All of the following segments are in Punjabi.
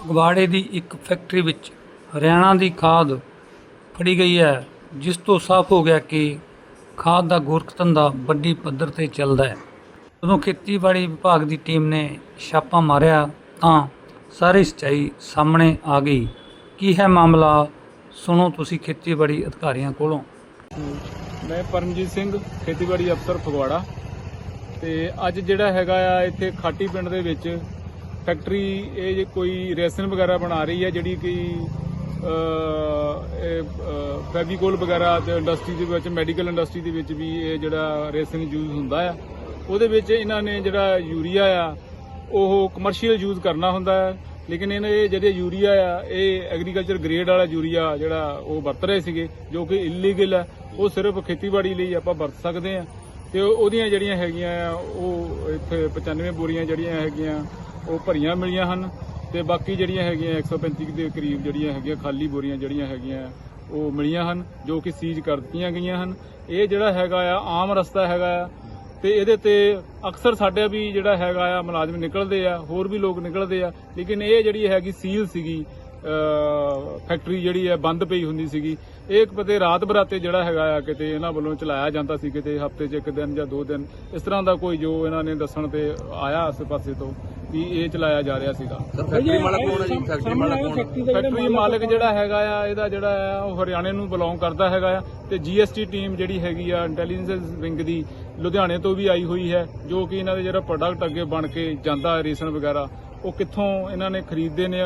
ਫਗਵਾੜੇ ਦੀ ਇੱਕ ਫੈਕਟਰੀ ਵਿੱਚ ਹਰਿਆਣਾ ਦੀ ਖਾਦ ਫੜੀ ਗਈ ਹੈ, ਜਿਸ ਤੋਂ ਸਾਫ਼ ਹੋ ਗਿਆ ਕਿ ਖਾਦ ਦਾ ਗੋਰਖ ਧੰਦਾ ਵੱਡੀ ਪੱਧਰ ਤੇ ਚੱਲਦਾ ਹੈ। ਜਦੋਂ ਖੇਤੀਬਾੜੀ ਵਿਭਾਗ ਦੀ ਟੀਮ ਨੇ ਛਾਪਾ ਮਾਰਿਆ, ਤਾਂ ਸਾਰੀ ਸੱਚਾਈ ਸਾਹਮਣੇ ਆ ਗਈ। ਕੀ ਹੈ ਮਾਮਲਾ? ਸੁਣੋ ਤੁਸੀਂ ਖੇਤੀਬਾੜੀ ਅਧਿਕਾਰੀਆਂ ਕੋਲੋਂ। ਮੈਂ ਪਰਮਜੀਤ ਸਿੰਘ, ਖੇਤੀਬਾੜੀ ਅਫਸਰ ਫਗਵਾੜਾ। ਤੇ ਅੱਜ ਜਿਹੜਾ ਹੈਗਾ ਆ, ਇੱਥੇ ਖਾਟੀ ਪਿੰਡ ਦੇ ਵਿੱਚ ਫੈਕਟਰੀ ਇਹ ਜੇ ਕੋਈ ਰੇਸਨ ਵਗੈਰਾ ਬਣਾ ਰਹੀ ਹੈ, ਜਿਹੜੀ ਕਿ ਫੈਵੀਕੋਲ ਵਗੈਰਾ ਤੇ ਇੰਡਸਟਰੀ ਦੇ ਵਿੱਚ, ਮੈਡੀਕਲ ਇੰਡਸਟਰੀ ਦੇ ਵਿੱਚ ਵੀ ਇਹ ਜਿਹੜਾ ਰੇਸਨ ਯੂਜ਼ ਹੁੰਦਾ ਆ, ਉਹਦੇ ਵਿੱਚ ਇਹਨਾਂ ਨੇ ਜਿਹੜਾ ਯੂਰੀਆ ਆ, ਉਹ ਕਮਰਸ਼ੀਅਲ ਯੂਜ਼ ਕਰਨਾ ਹੁੰਦਾ ਹੈ। ਲੇਕਿਨ ਇਹਨਾਂ ਜਿਹੜੇ ਯੂਰੀਆ ਆ, ਇਹ ਐਗਰੀਕਲਚਰ ਗ੍ਰੇਡ ਵਾਲਾ ਯੂਰੀਆ ਜਿਹੜਾ ਉਹ ਵਰਤ ਰਹੇ ਸੀਗੇ, ਜੋ ਕਿ ਇਲੀਗਲ ਆ, ਉਹ ਸਿਰਫ ਖੇਤੀਬਾੜੀ ਲਈ ਆਪਾਂ ਵਰਤ ਸਕਦੇ ਆ। ਤੇ ਉਹਦੀਆਂ ਜਿਹੜੀਆਂ ਹੈਗੀਆਂ ਆ, ਉਹ ਇੱਥੇ 95 ਬੋਰੀਆਂ ਜਿਹੜੀਆਂ ਹੈਗੀਆਂ ਉਹ ਭਰੀਆਂ ਮਿਲੀਆਂ ਹਨ ਤੇ ਬਾਕੀ ਜਿਹੜੀਆਂ ਹੈਗੀਆਂ 135 ਦੇ ਕਰੀਬ ਜਿਹੜੀਆਂ ਹੈਗੀਆਂ ਖਾਲੀ ਬੋਰੀਆਂ ਜਿਹੜੀਆਂ ਹੈਗੀਆਂ ਉਹ ਮਿਲੀਆਂ ਹਨ, ਜੋ ਕਿ ਸੀਜ਼ ਕਰ ਦਿੱਤੀਆਂ ਗਈਆਂ ਹਨ। ਇਹ ਜਿਹੜਾ ਹੈਗਾ ਆ, ਆਮ ਰਸਤਾ ਹੈਗਾ ਆ ਤੇ ਇਹਦੇ ਤੇ ਅਕਸਰ ਸਾਡੇ ਵੀ ਜਿਹੜਾ ਹੈਗਾ ਆ ਮੁਲਾਜ਼ਮ ਨਿਕਲਦੇ ਆ, ਹੋਰ ਵੀ ਲੋਕ ਨਿਕਲਦੇ ਆ, ਲੇਕਿਨ ਇਹ ਜਿਹੜੀ ਹੈਗੀ ਸੀਲ ਸੀਗੀ ਫੈਕਟਰੀ ਜਿਹੜੀ ਹੈ ਬੰਦ ਪਈ ਹੁੰਦੀ ਸੀਗੀ। ਇਹ ਇੱਕ ਪਤੇ ਰਾਤ ਬਰਾਤੇ ਜਿਹੜਾ ਹੈਗਾ ਆ ਕਿਤੇ ਇਹਨਾਂ ਵੱਲੋਂ ਚਲਾਇਆ ਜਾਂਦਾ ਸੀ ਕਿਤੇ ਹਫ਼ਤੇ 'ਚ ਇੱਕ ਦਿਨ ਜਾਂ ਦੋ ਦਿਨ। ਇਸ ਤਰ੍ਹਾਂ ਦਾ ਕੋਈ ਜੋ ਇਹਨਾਂ ਨੇ ਦੱਸਣ ਤੇ ਆਇਆ ਆਸੇ ਪਾਸੇ ਤੋਂ ਵੀ ਇਹ ਚਲਾਇਆ ਜਾ ਰਿਹਾ ਸੀਗਾ। ਫੈਕਟਰੀ ਮਾਲਕ ਕੌਣ ਹੈ ਜੀ? ਫੈਕਟਰੀ ਮਾਲਕ ਕੌਣ ਹੈ? ਫੈਕਟਰੀ ਮਾਲਕ ਜਿਹੜਾ ਹੈਗਾ ਆ ਇਹਦਾ ਜਿਹੜਾ ਆ ਉਹ ਹਰਿਆਣੇ ਨੂੰ ਬਿਲੋਂਗ ਕਰਦਾ ਹੈਗਾ ਆ। ਤੇ ਜੀਐਸਟੀ ਟੀਮ ਜਿਹੜੀ ਹੈਗੀ ਆ ਇੰਟੈਲੀਜੈਂਸ ਵਿੰਗ ਦੀ ਲੁਧਿਆਣੇ ਤੋਂ ਵੀ ਆਈ ਹੋਈ ਹੈ ਜੋ ਕਿ ਇਹਨਾਂ ਦੇ ਜਿਹੜਾ ਪ੍ਰੋਡਕਟ ਅੱਗੇ ਬਣ ਕੇ ਜਾਂਦਾ ਰੇਸ਼ਨ ਵਗੈਰਾ। ਉਹ ਕਿੱਥੋਂ ਇਹਨਾਂ ਨੇ ਖਰੀਦਦੇ ਨੇ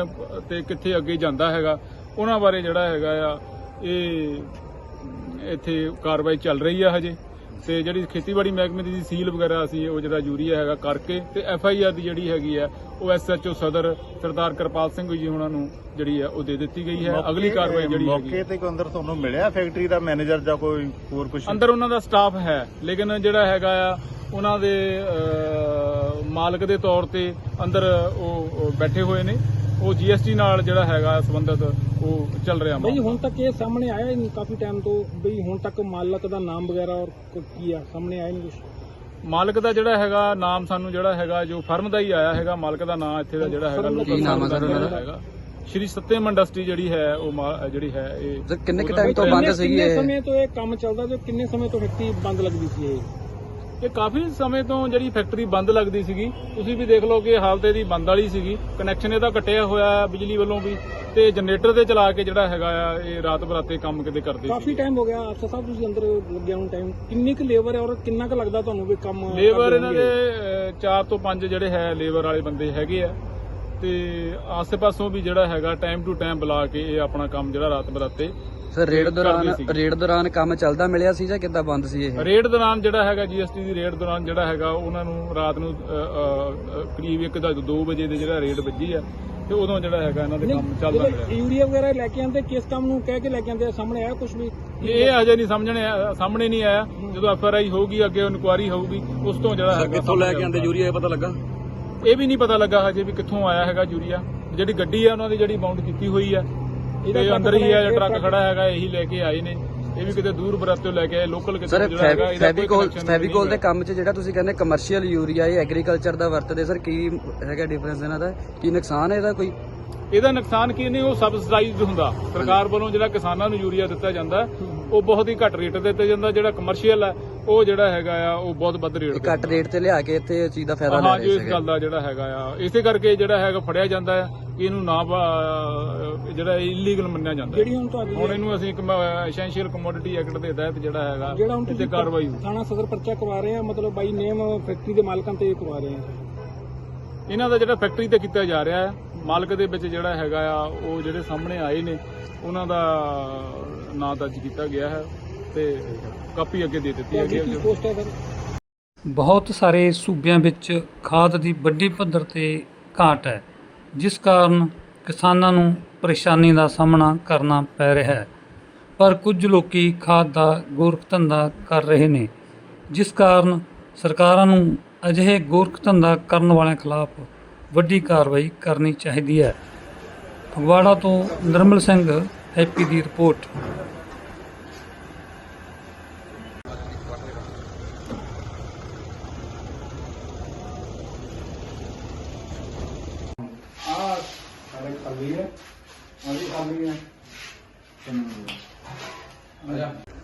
ਤੇ ਕਿੱਥੇ ਅੱਗੇ ਜਾਂਦਾ ਹੈਗਾ ਉਹਨਾਂ ਬਾਰੇ ਜਿਹੜਾ ਹੈਗਾ ਆ ਇਹ ਇੱਥੇ ਕਾਰਵਾਈ ਚੱਲ ਰਹੀ ਆ ਹਜੇ। ਤੇ ਜਿਹੜੀ ਖੇਤੀਬਾੜੀ ਮਹਿਕਮੇ ਦੀ ਸੀਲ ਵਗੈਰਾ ਅਸੀਂ ਉਹ ਜਿਹੜਾ ਯੂਰੀਆ ਹੈਗਾ ਕਰਕੇ ਤੇ ਐਫ ਆਈ ਆਰ ਦੀ ਜਿਹੜੀ ਹੈਗੀ ਆ ਉਹ ਐਸ ਐਚ ਓ ਸਦਰ ਸਰਦਾਰ ਕਿਰਪਾਲ ਸਿੰਘ ਜੀ ਉਹਨਾਂ ਨੂੰ ਜਿਹੜੀ ਆ ਉਹ ਦੇ ਦਿੱਤੀ ਗਈ ਹੈ। ਅਗਲੀ ਕਾਰਵਾਈ ਜਿਹੜੀ ਹੈਗੀ ਮੌਕੇ ਤੇ ਕੋਈ ਅੰਦਰ ਤੁਹਾਨੂੰ ਮਿਲਿਆ ਫੈਕਟਰੀ ਦਾ ਮੈਨੇਜਰ ਜਾਂ ਕੋਈ ਹੋਰ ਕੁਝ ਅੰਦਰ ਉਹਨਾਂ ਦਾ ਸਟਾਫ ਹੈ ਲੇਕਿਨ ਜਿਹੜਾ ਹੈਗਾ ਆ ਉਹਨਾਂ ਦੇ ਮਾਲਕ ਦੇ ਤੌਰ ਤੇ ਅੰਦਰ ਉਹ ਬੈਠੇ ਹੋਏ ਨੇ। ਉਹ ਜੀਐਸਟੀ ਨਾਲ ਜਿਹੜਾ ਹੈਗਾ ਸੰਬੰਧਿਤ ਉਹ ਚੱਲ ਰਿਹਾ ਬਈ ਮਾਮਲਾ। ਹੁਣ ਤੱਕ ਇਹ ਸਾਹਮਣੇ ਆਇਆ ਹੀ ਨਹੀਂ ਕਾਫੀ ਟਾਈਮ ਤੋਂ। ਬਈ ਹੁਣ ਤੱਕ ਮਾਲਕ ਦਾ ਨਾਮ ਵਗੈਰਾ ਔਰ ਕੁ- ਆ? ਸਾਹਮਣੇ ਆਇਆ ਨਹੀਂ ਕੁਝ ਮਾਲਕ ਦਾ ਜਿਹੜਾ ਹੈਗਾ ਨਾਮ ਸਾਨੂੰ ਜਿਹੜਾ ਹੈਗਾ ਜੋ ਫਰਮ ਦਾ ਹੀ ਆਇਆ ਹੈਗਾ ਮਾਲਕ ਦਾ ਨਾਮ ਇੱਥੇ ਦਾ ਜਿਹੜਾ ਹੈਗਾ ਕੀ ਨਾਮ ਹੈ ਸਰ ਉਹਨਾਂ ਦਾ? ਹੈਗਾ। ਸ਼੍ਰੀ ਸਤਿਅਮ ਇੰਡਸਟਰੀ ਜਿਹੜੀ ਹੈ ਉਹ ਜਿਹੜੀ ਹੈ ਇਹ ਸਰ ਕਿੰਨੇ ਕੁ time ਤੋਂ ਬੰਦ ਸੀਗੀ ਕਿੰਨੇ ਇਹ? ਸਮੇਂ ਤੋਂ ਇਹ ਕੰਮ ਚੱਲਦਾ? ਤੇ ਕਿੰਨੇ ਸਮੇਂ ਤੋਂ ਫੈਕਟਰੀ ਬੰਦ ਲੱਗਦੀ ਸੀ ਇਹ? ਇਹ ਕਾਫੀ ਸਮੇਂ ਤੋਂ ਜਿਹੜੀ ਫੈਕਟਰੀ ਬੰਦ ਲੱਗਦੀ ਸੀਗੀ ਤੁਸੀਂ ਵੀ ਦੇਖ ਲਓ ਕਿ ਹਾਲਤ ਇਹਦੀ ਬੰਦ ਵਾਲੀ ਸੀਗੀ ਕਨੈਕਸ਼ਨ ਇਹਦਾ ਕੱਟਿਆ ਹੋਇਆ ਹੈ ਬਿਜਲੀ ਵੱਲੋਂ ਵੀ ਤੇ ਜਨਰੇਟਰ ਤੇ ਚਲਾ ਕੇ ਜਿਹੜਾ ਹੈਗਾ ਆ ਇਹ ਰਾਤ ਬਰਾਤੇ ਕੰਮ ਕਿਤੇ ਕਰਦੇ ਕਾਫੀ ਸੀ ਟਾਈਮ ਹੋ ਗਿਆ ਅਫਸਰ ਸਾਹਿਬ ਤੁਸੀਂ ਅੰਦਰ ਲੱਗਿਆ ਨੂੰ ਟਾਈਮ ਕਿੰਨੀ ਕੁ ਲੇਬਰ ਹੈ ਔਰ ਕਿੰਨਾ ਕੁ ਲੱਗਦਾ ਤੁਹਾਨੂੰ ਵੀ ਕੰਮ ਲੇਬਰ ਇਹਨਾਂ ਦੇ 4 ਤੋਂ 5 ਜਿਹੜੇ ਹੈ ਲੇਬਰ ਵਾਲੇ ਬੰਦੇ ਹੈਗੇ ਆ। ਤੇ ਆਸ-ਪਾਸੋਂ ਵੀ ਜਿਹੜਾ ਹੈਗਾ ਟਾਈਮ ਟੂ ਟਾਈਮ ਬੁਲਾ ਕੇ ਇਹ ਆਪਣਾ ਕੰਮ ਜਿਹੜਾ ਰਾਤ ਬਰਾਤੇ ਸਰ ਰੇਡ ਦੌਰਾਨ। ਰੇਡ ਦੌਰਾਨ ਕੰਮ ਚੱਲਦਾ ਮਿਲਿਆ ਸੀ ਜਾਂ ਕਿੱਦਾਂ ਬੰਦ ਸੀ ਇਹ? ਰੇਡ ਦੌਰਾਨ ਜਿਹੜਾ ਹੈਗਾ ਜੀਐਸਟੀ ਦੀ ਰੇਡ ਦੌਰਾਨ ਜਿਹੜਾ ਹੈਗਾ ਉਹਨਾਂ ਨੂੰ ਰਾਤ ਨੂੰ ਕਰੀਬ 1 ਦਾ 2 ਵਜੇ ਦੇ ਜਿਹੜਾ ਰੇਡ ਵੱਜੀ ਆ ਤੇ ਉਦੋਂ ਜਿਹੜਾ ਹੈਗਾ ਇਹਨਾਂ ਦੇ ਕੰਮ ਚੱਲਦਾ ਰਿਹਾ ਯੂਰੀਆ ਵਗੈਰਾ ਲੈ ਕੇ ਆਉਂਦੇ ਕਿਸ ਕੰਮ ਨੂੰ ਕਹਿ ਕੇ ਲੈ ਕੇ ਆਉਂਦੇ ਆ? ਸਾਹਮਣੇ ਆਇਆ ਕੁਝ ਵੀ? ਇਹ ਅਜੇ ਨਹੀਂ ਸਮਝਣੇ ਸਾਹਮਣੇ ਨਹੀਂ ਆਇਆ। ਜਦੋਂ ਐਫ ਆਰ ਆਈ ਹੋਊਗੀ ਅੱਗੇ ਇਨਕੁਆਰੀ ਹੋਊਗੀ ਉਸ ਤੋਂ ਜਿਹੜਾ ਹੈਗਾ ਕਿੱਥੋਂ ਲੈ ਕੇ ਆਂਦੇ ਯੂਰੀਆ ਇਹ ਪਤਾ ਲੱਗਾ? ਇਹ ਵੀ ਨਹੀਂ ਪਤਾ ਲੱਗਾ ਹਜੇ ਵੀ ਕਿੱਥੋਂ ਆਇਆ ਹੈਗਾ ਯੂਰੀਆ। ਜਿਹੜੀ ਗੱਡੀ ਆ ਉਹਨਾਂ ਦੀ ਜਿਹੜੀ ਬਾਉਂਡ ਕੀਤੀ ਹੋਈ ਆ ਇਹਦਾ ਅੰਦਰ ਹੀ ਹੈ, ਟਰੱਕ ਖੜਾ ਹੈਗਾ ਇਹੀ ਲੈ ਕੇ ਆਏ ਨੇ। ਇਹ ਵੀ ਕਿਤੇ ਦੂਰ ਬਰਾਤੋਂ ਲੈ ਕੇ ਆਏ ਲੋਕਲ ਕਿਤੇ ਸਰ ਨਹੀਂ ਫੈਬੀਕੋਲ ਦੇ। ਕੰਮ 'ਚ ਜਿਹੜਾ ਤੁਸੀਂ ਕਹਿੰਦੇ ਕਮਰਸ਼ੀਅਲ ਯੂਰੀਆ ਇਹ ਐਗਰੀਕਲਚਰ ਦਾ ਵਰਤਦੇ ਸਰ ਕੀ ਹੈਗਾ ਡਿਫਰੈਂਸ ਇਹਨਾਂ ਦਾ? ਕੀ ਨੁਕਸਾਨ ਹੈ ਇਹਦਾ ਕੋਈ? ਇਹਦਾ ਨੁਕਸਾਨ ਕੀ ਨੇ ਉਹ ਸਬਸਿਡਾਈਜ਼ਡ ਹੁੰਦਾ। ਸਰਕਾਰ ਵੱਲੋਂ ਜਿਹੜਾ ਕਿਸਾਨਾਂ ਨੂੰ ਯੂਰੀਆ ਦਿੱਤਾ ਜਾਂਦਾ ਉਹ ਬਹੁਤ ਹੀ ਘੱਟ ਰੇਟ ਤੇ ਦਿੱਤਾ ਜਾਂਦਾ ਜਿਹੜਾ ਕਮਰਸ਼ੀਅਲ ਹੈ ਉਹ ਜਿਹੜਾ ਹੈਗਾ ਆ ਉਹ ਬਹੁਤ ਵੱਧ ਰੇਟ ਤੇ ਘੱਟ ਰੇਟ ਤੇ ਲਿਆ ਕੇ ਇੱਥੇ ਇਹ ਚੀਜ਼ ਦਾ ਫਾਇਦਾ ਲੈ ਹਾਂ ਜੀ ਰਹੇ ਇਸ ਸੀਗੇ। ਗੱਲ ਦਾ ਜਿਹੜਾ ਹੈਗਾ ਆ। ਇਸੇ ਕਰਕੇ ਜਿਹੜਾ ਹੈਗਾ ਫੜਿਆ ਜਾਂਦਾ ਕਿ ਇਹਨੂੰ ਨਾ ਜਿਹੜਾ ਇਲੀਗਲ ਮੰਨਿਆ ਜਾਂਦਾ। ਹੈ। ਜਿਹੜੀ ਹੁਣ ਤੁਹਾਡੀ ਹੁਣ ਇਹਨੂੰ ਅਸੀਂ ਐਸੈਂਸ਼ੀਅਲ ਕਮੋਡਿਟੀ ਐਕਟ ਦੇ ਤਹਿਤ ਜਿਹੜਾ ਹੈਗਾ ਜਿਹੜਾ ਹੁਣ ਤੁਸੀਂ ਕਾਰਵਾਈ ਹੋਊ। ਥਾਣਾ ਸਦਰ ਪਰਚਾ ਕਰਵਾ ਰਹੇ ਆ ਮਤਲਬ ਬਾਈ ਨੇਮ ਫੈਕਟਰੀ ਦੇ ਮਾਲਕਾਂ ਤੇ ਕਰਵਾ ਰਹੇ ਆ। ਇਹਨਾਂ ਦਾ ਜਿਹੜਾ ਫੈਕਟਰੀ ਤੇ ਕੀਤਾ ਜਾ ਰਿਹਾ ਹੈ ਮਾਲਕ ਦੇ ਵਿੱਚ ਜਿਹੜਾ ਹੈਗਾ ਆ ਉਹ ਜਿਹੜੇ ਸਾਹਮਣੇ ਆਏ ਨੇ ਉਹਨਾਂ ਦਾ ਨਾਂ ਦਰਜ ਕੀਤਾ ਗਿਆ ਹੈ। ਤੇ ਕਾਪੀ ਅੱਗੇ ਦੇ ਦਿੱਤੀ ਹੈਗੀ ਹੈ। ਪੋਸਟ ਹੈ ਸਰ? ਬਹੁਤ ਸਾਰੇ ਸੂਬਿਆਂ ਵਿੱਚ ਖਾਦ ਦੀ ਵੱਡੀ ਪੱਧਰ ਤੇ ਘਾਟ ਹੈ ਜਿਸ ਕਾਰਨ ਕਿਸਾਨਾਂ ਨੂੰ ਪਰੇਸ਼ਾਨੀ ਦਾ ਸਾਹਮਣਾ ਕਰਨਾ ਪੈ ਰਿਹਾ ਹੈ। ਪਰ ਕੁਝ ਲੋਕੀ ਖਾਦ ਦਾ ਗੋਰਖ ਧੰਦਾ ਕਰ ਰਹੇ ਨੇ ਜਿਸ ਕਾਰਨ ਸਰਕਾਰਾਂ ਨੂੰ ਅਜਿਹੇ ਗੋਰਖ ਧੰਦਾ ਕਰਨ ਵਾਲਿਆਂ ਖਿਲਾਫ ਵੱਡੀ ਕਾਰਵਾਈ ਕਰਨੀ ਚਾਹੀਦੀ ਹੈ। ਫਗਵਾੜਾ ਤੋਂ ਨਿਰਮਲ ਸਿੰਘ ਹੈਪੀ ਦੀ ਰਿਪੋਰਟ। ਖਾਲੀ ਹੈ। ਆ ਵੀ ਖਾਲੀ ਹੈ। ਆ ਜਾ।